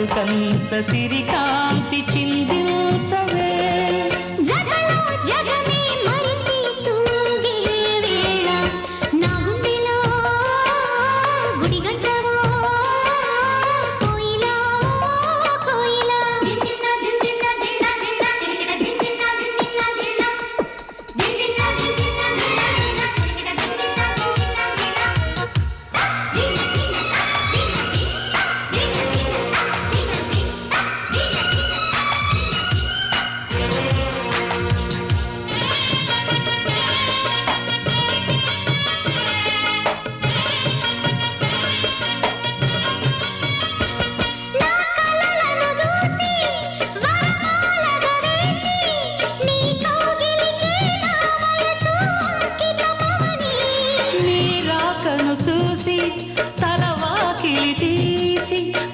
బ్రతుకంత సిరికా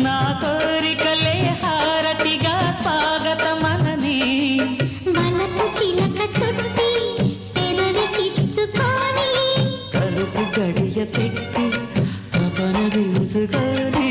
నా కోరికలే హారతిగా స్వాగతమనని. మనకు చిలక చుట్టి తెరకిచ్చుకొని కలుపు గడియ పెట్టి తపన దించుకొని